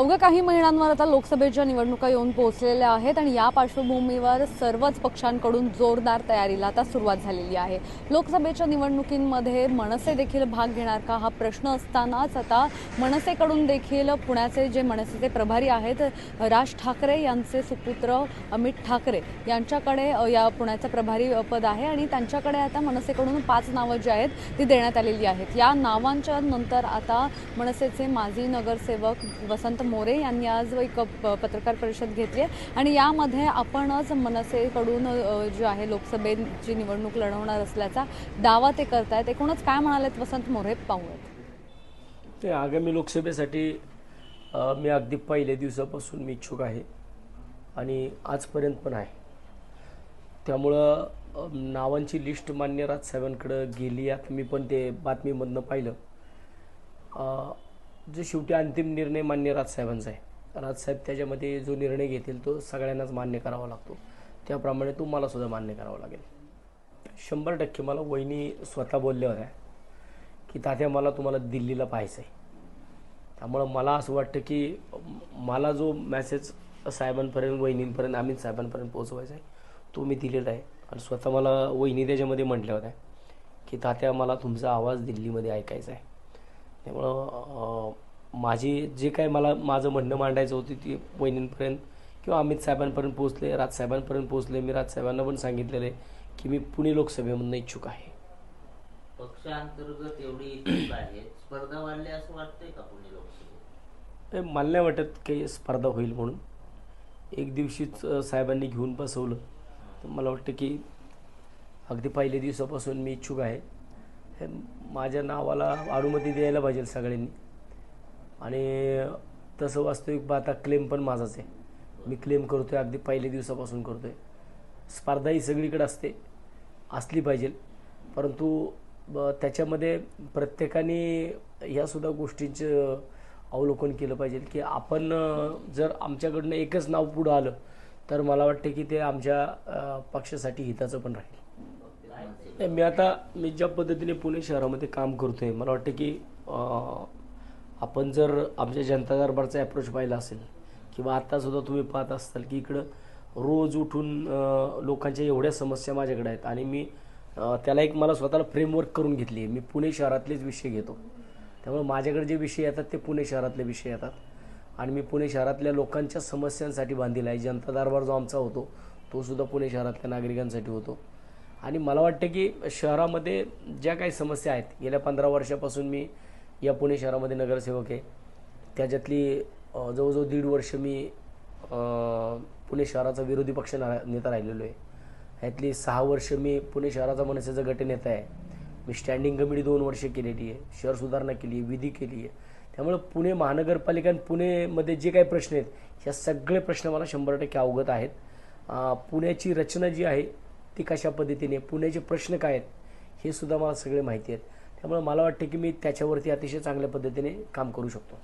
अवघ्या काही महिन्यांवर आता लोकसभेच्या निवडणुका येऊन पोहोचलेल्या आहेत आणि या पार्श्वभूमीवर सर्वच पक्षांकडून जोरदार तयारीला आता सुरुवात झालेली आहे. लोकसभेच्या निवडणुकींमध्ये मनसे देखील भाग घेणार का हा प्रश्न असतानाच आता मनसेकडून देखील पुण्याचे जे मनसेचे प्रभारी आहेत राज ठाकरे यांचे सुपुत्र अमित ठाकरे यांच्याकडे या पुण्याचं प्रभारी पद आहे आणि त्यांच्याकडे आता मनसेकडून पाच नावं जी आहेत ती देण्यात आलेली आहेत. या नावांच्या नंतर आता मनसेचे माजी नगरसेवक वसंत मोरे यांनी आज एक प- पत्रकार परिषद घेतली आहे. आणि यामध्ये आपणच मनसेकडून जे आहे लोकसभेची निवडणूक लढवणार असल्याचा दावा ते करतायत. एकूणच काय म्हणालेत? वसंत मोरे पाहूयात. ते आगामी लोकसभेसाठी मी अगदी पहिल्या दिवसापासून मी इच्छुक आहे. आणि आजपर्यंत पण आहे. त्यामुळं नावांची लिस्ट मान्य राजसाहेबांकडं गेली. आता मी पण ते बातमीमधनं पाहिलं. जे शेवटी अंतिम निर्णय मान्य राजसाहेबांचा आहे. राजसाहेब त्याच्यामध्ये जो निर्णय घेतील तो सगळ्यांनाच मान्य करावा लागतो. त्याप्रमाणे तो मला सुद्धा मान्य करावा लागेल. शंभर टक्के मला वहिनी स्वतः बोलल्या होत्या की तात्या मला तुम्हाला दिल्लीला पाहायचं आहे त्यामुळं मला असं वाटतं की मला जो मॅसेज साहेबांपर्यंत वहिनींपर्यंत आम्ही साहेबांपर्यंत पोहोचवायचा आहे तो मी दिलेला आहे. आणि स्वतः मला वहिनी त्याच्यामध्ये म्हटल्या होत्या की तात्या मला तुमचा आवाज दिल्लीमध्ये ऐकायचा आहे. त्यामुळं माझी जे काय मला माझं म्हणणं मांडायचं होतं ती वहिनींपर्यंत किंवा अमित साहेबांपर्यंत पोहोचले राजसाहेबांपर्यंत पोहोचले. मी राजसाहेबांना पण सांगितलेलं आहे की मी पुणे लोकसभेमधनं इच्छुक आहे. पक्षांतर्गत एवढी इच्छुक आहे स्पर्धा वाढली असं वाटतंय का पुणे लोकसभेत? मला नाही वाटत काही स्पर्धा होईल म्हणून. एक दिवशीच साहेबांनी घेऊन बसवलं. तर मला वाटतं की अगदी पहिल्या दिवसापासून मी इच्छुक आहे. हे माझ्या नावाला अनुमती द्यायला पाहिजे सगळ्यांनी. आणि तसं वास्तविक पाहता क्लेम पण माझाच आहे. मी क्लेम करतोय अगदी पहिल्या दिवसापासून करतोय. स्पर्धा ही सगळीकडे असते असली पाहिजे. परंतु ब- त्याच्यामध्ये प्रत्येकाने ह्यासुद्धा गोष्टींचं अवलोकन केलं पाहिजे की आपण जर आमच्याकडनं एकच नाव पुढं आलं तर मला वाटते की ते आमच्या पक्षासाठी हिताचं पण राहील. मी आता मी ज्या पद्धतीने पुणे शहरामध्ये काम करतोय मला वाटतं की आपण जर आमच्या जनता दरबारचा अप्रोच पाहिला असेल किंवा आत्तासुद्धा तुम्ही पाहत असाल की इकडं रोज उठून लोकांच्या एवढ्या समस्या माझ्याकडे आहेत आणि मी त्याला एक मला स्वतःला फ्रेमवर्क करून घेतली आहे. मी पुणे शहरातलेच विषय घेतो. त्यामुळे माझ्याकडे जे विषय येतात ते पुणे शहरातले विषय येतात. आणि मी पुणे शहरातल्या लोकांच्या समस्यांसाठी बांधलेला आहे. जनता दरबार जो आमचा होतो तो सुद्धा पुणे शहरातल्या नागरिकांसाठी होतो. आणि मला वाटतं की शहरामध्ये ज्या काही समस्या आहेत गेल्या पंधरा वर्षापासून मी या पुणे शहरामध्ये नगरसेवक आहे. त्याच्यातली जवळजवळ दीड वर्ष मी पुणे शहराचा विरोधी पक्ष ना- नेता राहिलेलो आहे. ह्यातली सहा वर्ष मी पुणे शहराचा मनसेचा गटनेता आहे. मी स्टँडिंग कमिटी दोन वर्ष केलेली आहे. शहर सुधारणा केली आहे विधी केली आहे. त्यामुळे पुणे महानगरपालिका आणि पुणेमध्ये जे काही प्रश्न आहेत ह्या सगळे प्रश्न मला शंभर टक्के अवगत आहेत. पुण्याची रचना जी आहे ती कशा पद्धतीने पुण्याचे प्रश्न काय आहेत हे सुद्धा मला सगळे माहिती आहेत. त्यामुळे मला वाटतं की मी त्याच्यावरती अतिशय चांगल्या पद्धतीने काम करू शकतो.